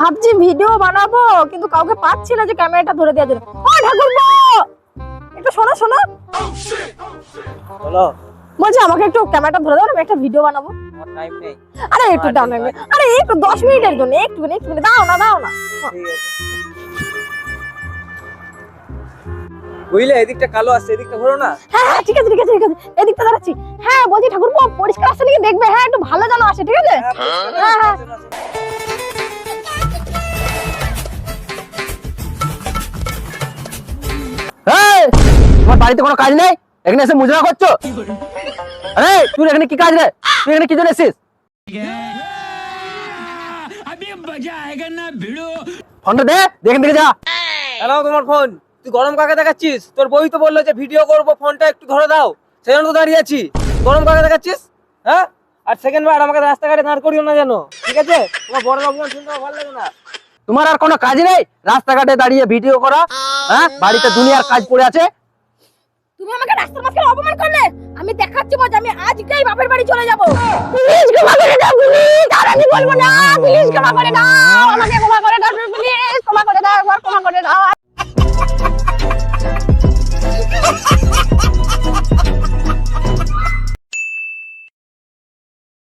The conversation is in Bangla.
ভাবছি ভিডিও বানাবো কিন্তু কাউকে পাচ্ছি না যে ক্যামেরাটা ধরে দেওয়ার জন্য। ও ঠাকুর একটু শোনো শোনো। বলো বলছি আমাকে একটু ক্যামেরাটা ধরে দাও আমি একটা ভিডিও বানাবো। টাইম নেই। আরে একটু দাও না আরে একটু দশ মিনিটের জন্য একটু একটু দাও না দাও না। বুঝলে এদিকটা কালো আসছে এদিকটা ঘোরো না। হ্যাঁ হ্যাঁ ঠিক আছে ঠিক আছে ঠিক আছে। এদিকটা দাঁড়াচ্ছি হ্যাঁ বলছি ঠাকুর পরিষ্কার আসছে নাকি? দেখবে হ্যাঁ একটু ভালো যেন আসে ঠিক আছে? হ্যাঁ, হ্যাঁ। তোমার বাড়িতে কোনো কাজ নেই? এখানে এসে মুজরা করছ? আরে তুই এখানে কি কাজ রে? তুই এখানে কি জন্য এসেছিস? ফোনটা দে দেখেন দেখে যা। এলাও তোমার ফোন। তুই গরম কাকে দেখাচ্ছিস? তোর বই তো বলল যে ভিডিও করব ফোনটা একটু ধরে দাও। সেজন্য তো দাঁড়িয়ে আছি। গরম কাকে দেখাচ্ছিস? হ্যাঁ? আর সেকেন্ড বার আমাকে রাস্তাঘাটে দাঁড় করিও না যেন। ঠিক আছে? তোমার বড় অপমান শুনতে ভালো লাগে না। তোমার আর কোনো কাজ নেই? রাস্তাঘাটে দাঁড়িয়ে ভিডিও করা হ্যাঁ? বাড়িতে দুনিয়ার কাজ পড়ে আছে। তুমি আমাকে রাস্তার মাঝখানে অপমান করলে? আমি দেখাচ্ছি মজা, আমি আজকেই বাপের বাড়ি চলে যাব। প্লিজ ক্ষমা করে দাও প্লিজ আর আমি বলব না প্লিজ ক্ষমা করে দাও, আমাকে ক্ষমা করে